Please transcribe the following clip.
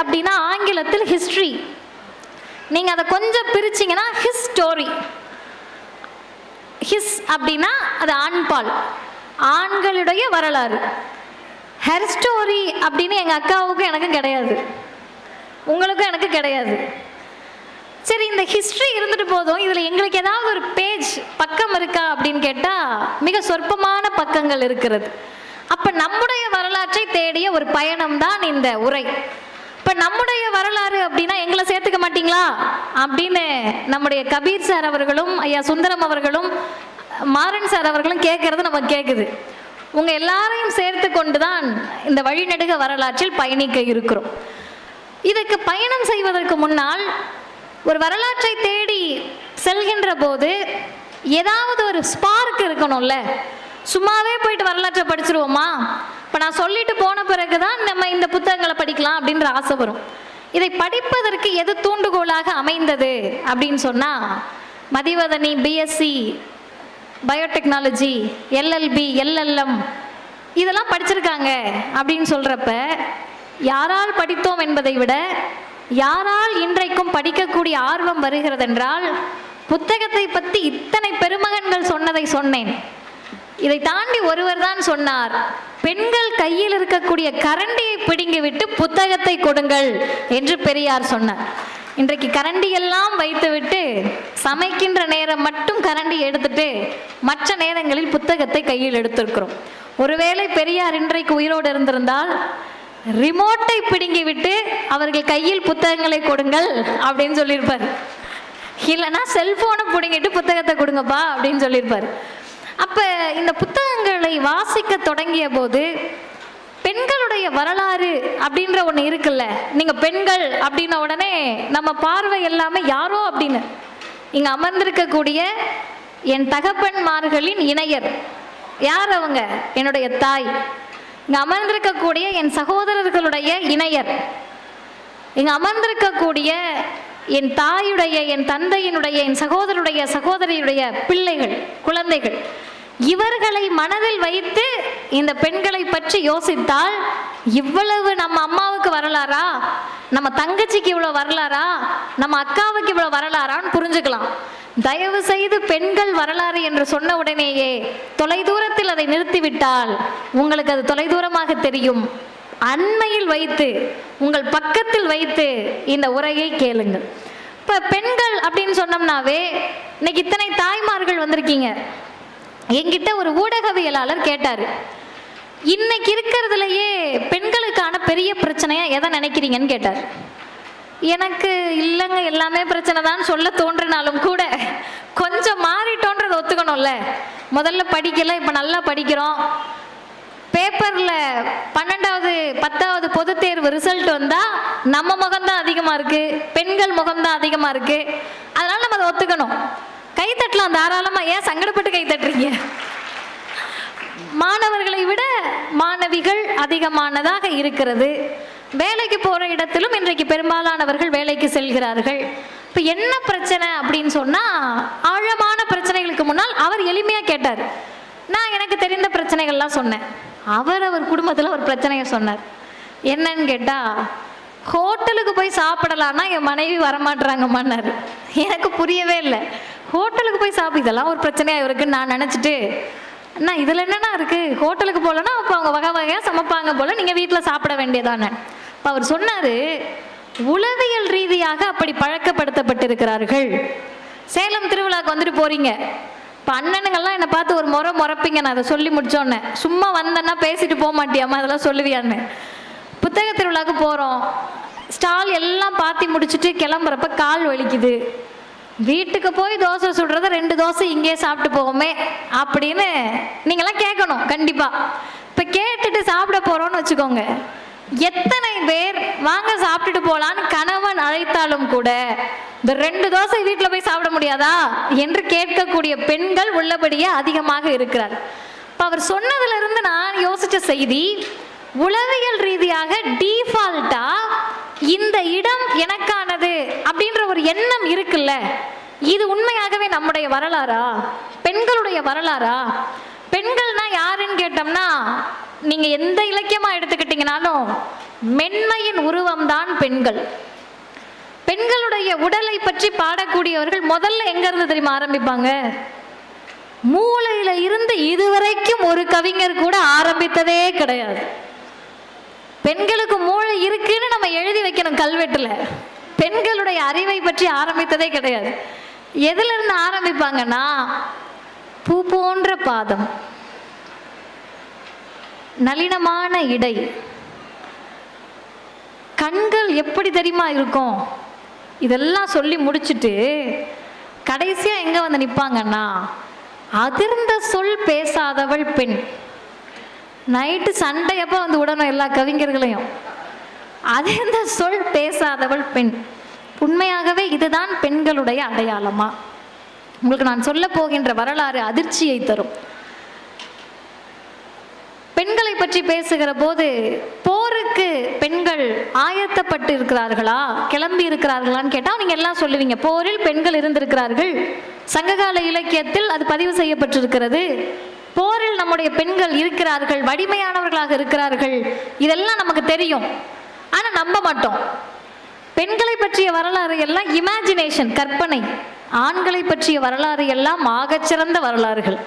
அப்படின்னா ஆங்கிலத்தில் ஹிஸ்ட்ரி நீங்கள் அதை கொஞ்சம் பிரிச்சிங்கன்னா ஹிஸ் ஸ்டோரி ஹிஸ் அப்படின்னா அது ஆண்பால் ஆண்களுடைய வரலாறு. ஹெர் ஸ்டோரி அப்படின்னு எங்கள் அக்காவுக்கும் எனக்கும் கிடையாது. உங்களுக்கும் எனக்கு கிடையாது. சரி இந்த ஹிஸ்ட்ரி இருந்துட்டு போதும். இதில் எங்களுக்கு ஏதாவது ஒரு பேஜ் பக்கம் இருக்கா அப்படின்னு கேட்டால் மிக சொற்பமான பக்கங்கள் இருக்கிறது. அப்போ நம்முடைய வரலாற்றை தேடிய ஒரு பயணம் தான் இந்த உரை. இப்போ நம்முடைய வரலாறு அப்படின்னா எங்களை சேர்த்துக்க மாட்டீங்களா? அப்படின்னு நம்முடைய கபீர் சார் அவர்களும் ஐயா சுந்தரம் அவர்களும் மாறன் சார் அவர்களும் கேட்கறது நம்ம கேட்குது. உங்க எல்லாரையும் சேர்த்து கொண்டு தான் இந்த வழிநெடுக வரலாற்றில் பயணிக்க இருக்கிறோம். இதுக்கு பயணம் செய்வதற்கு முன்னால் ஒரு வரலாற்றை தேடி செல்கின்ற போது ஏதாவது ஒரு ஸ்பார்க் இருக்கணும்ல. சும்மாவே போயிட்டு வரலாற்றை படிச்சிருவோமா? இப்போ நான் சொல்லிட்டு போன பிறகு தான் நம்ம இந்த புத்தகங்களை படிக்கலாம் அப்படின்ற ஆசை வரும். இதை படிப்பதற்கு எது தூண்டுகோலாக அமைந்தது அப்படின்னு சொன்னால் Mathivathani BSc biotechnology LLB LLM இதெல்லாம் படிச்சிருக்காங்க அப்படின்னு சொல்கிறப்ப யாரால் படித்தோம் என்பதை விட யாரால் இன்றைக்கும் படிக்கக்கூடிய ஆர்வம் வருகிறதென்றால் புத்தகத்தை பற்றி இத்தனை பெருமகன்கள் சொன்னதை சொன்னேன். இதை தாண்டி ஒருவர் தான் சொன்னார் பெண்கள் கையில் இருக்கக்கூடிய கரண்டியை பிடுங்கி விட்டு புத்தகத்தை கொடுங்கள் என்று பெரியார் சொன்னார். இன்றைக்கு கரண்டியெல்லாம் வைத்துவிட்டு சமைக்கின்ற நேரம் மட்டும் கரண்டி எடுத்துட்டு மற்ற நேரங்களில் புத்தகத்தை கையில் எடுத்திருக்கிறோம். ஒருவேளை பெரியார் இன்றைக்கு உயிரோடு இருந்திருந்தால் ரிமோட்டை பிடுங்கி விட்டு அவர்கள் கையில் புத்தகங்களை கொடுங்கள் அப்படின்னு சொல்லியிருப்பார். இல்லைன்னா செல்போனை பிடுங்கிட்டு புத்தகத்தை கொடுங்கப்பா அப்படின்னு சொல்லியிருப்பார். அப்போ இந்த புத்தகங்களை வாசிக்க தொடங்கிய போது பெண்களுடைய வரலாறு அப்படின்ற ஒன்று இருக்குல்ல? நீங்கள் பெண்கள் அப்படின்ன உடனே நம்ம பார்வை எல்லாமே யாரோ அப்படின்னு. இங்கே அமர்ந்திருக்கக்கூடிய என் தகப்பன்மார்களின் இணையர். யார் அவங்க? என்னுடைய தாய். இங்கே அமர்ந்திருக்கக்கூடிய என் சகோதரர்களுடைய இணையர். இங்கே அமர்ந்திருக்கக்கூடிய என் தாயுடைய என் தந்தையினுடைய என் சகோதரருடைய சகோதரியுடைய பிள்ளைகள் குழந்தைகள். இவர்களை மனதில் வைத்து இந்த பெண்களை பற்றி யோசித்தால் இவ்வளவு நம்ம அம்மாவுக்கு வரலாறா? நம்ம தங்கச்சிக்கு இவ்வளோ வரலாறா? நம்ம அக்காவுக்கு இவ்வளோ வரலாறான்னு புரிஞ்சுக்கலாம். தயவு செய்து பெண்கள் வரலாறு என்று சொன்ன உடனேயே தொலைதூரத்தில் அதை நிறுத்திவிட்டால் உங்களுக்கு அது தொலைதூரமாக தெரியும். அண்மையில் வைத்து உங்கள் பக்கத்தில் வைத்து இந்த உரையை கேளுங்கள். இப்போ பெண்கள் அப்படின்னு சொன்னோம்னாவே இன்னைக்கு இத்தனை தாய்மார்கள் வந்திருக்கீங்க. என்கிட்ட ஒரு ஊடகவியலாளர் கேட்டார். இன்னைக்கு இருக்கிறதுலையே பெண்களுக்கான பெரிய பிரச்சனையா எதை நினைக்கிறீங்கன்னு கேட்டார். எனக்கு இல்லைங்க எல்லாமே பிரச்சனை தான். சொல்ல தோன்றினாலும் கூட கொஞ்சம் மாறிட்டோன்றதை ஒத்துக்கணும்ல. முதல்ல படிக்கல இப்போ நல்லா படிக்கிறோம். பேப்பரில் பன்னெண்டாவது பத்தாவது பொது தேர்வு ரிசல்ட் வந்தால் நம்ம முகம்தான் அதிகமாக இருக்குது பெண்கள் முகம்தான் அதிகமாக இருக்குது அதனால் நம்ம அதை ஒத்துக்கணும். கை தட்டலாம் தாராளமாக ஏன் சங்கடப்பட்டு கை தட்டுறீங்க மாணவர்களை விட மாணவிகள் அதிகமானதாக இருக்கிறது. வேலைக்கு போகிற இடத்திலும் இன்றைக்கு பெரும்பாலானவர்கள் வேலைக்கு செல்கிறார்கள். இப்போ என்ன பிரச்சனை அப்படின்னு சொன்னால் ஆழமான பிரச்சனைகளுக்கு முன்னால் அவர் எளிமையாக கேட்டார். நான் எனக்கு தெரிந்த பிரச்சனைகள்லாம் சொன்னேன். அவர் அவர் குடும்பத்தில் ஒரு பிரச்சனையை சொன்னார். என்னன்னு கேட்டால் ஹோட்டலுக்கு போய் சாப்பிடலான்னா என் மனைவி வரமாட்டுறாங்கம்மான்னாரு எனக்கு புரியவே இல்லை. ஹோட்டலுக்கு போய் சாப்பிடு இதெல்லாம் ஒரு பிரச்சனையாக இருக்குன்னு நான் நினச்சிட்டு அண்ணா இதில் என்னண்ணா இருக்குது ஹோட்டலுக்கு போகலன்னா அப்போ அவங்க வகை வகையாக சமைப்பாங்க போல் நீங்கள் வீட்டில் சாப்பிட வேண்டியதானே. இப்போ அவர் சொன்னார் உளவியல் ரீதியாக அப்படி பழக்கப்படுத்தப்பட்டிருக்கிறார்கள். சேலம் திருவிழாக்கு வந்துட்டு போகிறீங்க இப்போ அண்ணனுங்கெல்லாம் என்னை பார்த்து ஒரு முறை முறப்பீங்க நான் அதை சொல்லி முடிச்சோன்னே. சும்மா வந்தேன்னா பேசிட்டு போக மாட்டியாம்மா அதெல்லாம் சொல்லுவியான்னு. புத்தக திருவிழாவுக்கு போகிறோம் ஸ்டால் எல்லாம் பாத்தி முடிச்சுட்டு கிளம்புறப்ப கால் வலிக்குது. வீட்டுக்கு போய் தோசை சுடுறது ரெண்டு தோசை இங்கே சாப்பிட்டு போவோமே அப்படின்னு நீங்களாம் கேட்கணும் கண்டிப்பாக இப்போ கேட்டுட்டு சாப்பிட போகிறோன்னு வச்சுக்கோங்க. எத்தனை பேர் வாங்க சாப்பிட்டுட்டு போகலான்னு கணவன் அழைத்தாலும் கூட இந்த ரெண்டு தோசை வீட்டில் போய் சாப்பிட முடியாதா என்று கேட்கக்கூடிய பெண்கள் உள்ளபடியே அதிகமாக இருக்கிறார். இப்போ அவர் சொன்னதுலேருந்து நான் யோசித்த செய்தி உளவியல் ரீதியாக டீஃபால்ட்டாக இந்த இடம் எனக்கானது அப்படி ஒரு எண்ணம் இருக்குல்ல? இது உண்மையாகவே நம்முடைய வரலாறா? பெண்களுடைய வரலாறா? பெண்கள்னா யாருன்னு கேட்டோம்னா நீங்க எந்த இலக்கியமா எடுத்துக்கிட்டீங்கனாலும் மென்மையின் உருவம்தான் பெண்கள். பெண்களுடைய உடலை பற்றி பாடக்கூடியவர்கள் முதல்ல எங்க இருந்து தெரியுமா ஆரம்பிப்பாங்க? மூளையில இருந்து இதுவரைக்கும் ஒரு கவிஞர் கூட ஆரம்பித்ததே கிடையாது. பெண்களுக்கு மூளை இருக்குன்னு நம்ம எழுதி வைக்கணும் கல்வெட்டுல. பெண்களுடைய அறிவை பற்றி ஆரம்பித்ததே கிடையாது. எதுல இருந்து ஆரம்பிப்பாங்கன்னா பூ போன்ற பாதம் நளினமான இடை கண்கள் எப்படி தெரியுமா இருக்கும்? இதெல்லாம் சொல்லி முடிச்சுட்டு கடைசியா எங்க வந்து நிப்பாங்கன்னா அதிர்ந்த சொல் பேசாதவள் பெண். நைட்டு சண்டையப்ப வந்து விடணும் எல்லா கவிஞர்களையும். அதிர்ந்த சொல் பேசாதவள் பெண். உண்மையாகவே இதுதான் பெண்களுடைய அடையாளமா? உங்களுக்கு நான் சொல்ல போகின்ற வரலாறு அதிர்ச்சியை தரும். பெண்களை பற்றி பேசுகிற போது போருக்கு பெண்கள் ஆயத்தப்பட்டு இருக்கிறார்களா கிளம்பி இருக்கிறார்களான்னு கேட்டால் நீங்க எல்லாம் சொல்லுவீங்க போரில் பெண்கள் இருந்திருக்கிறார்கள். சங்ககால இலக்கியத்தில் அது பதிவு செய்யப்பட்டிருக்கிறது. போரில் நம்முடைய பெண்கள் இருக்கிறார்கள் வலிமையானவர்களாக இருக்கிறார்கள். இதெல்லாம் நமக்கு தெரியும். ஆனால் நம்ப மாட்டோம். பெண்களை பற்றிய வரலாறு எல்லாம் இமேஜினேஷன் கற்பனை. ஆண்களை பற்றிய வரலாறு எல்லாம் ஆகச்சிறந்த வரலாறுகள்.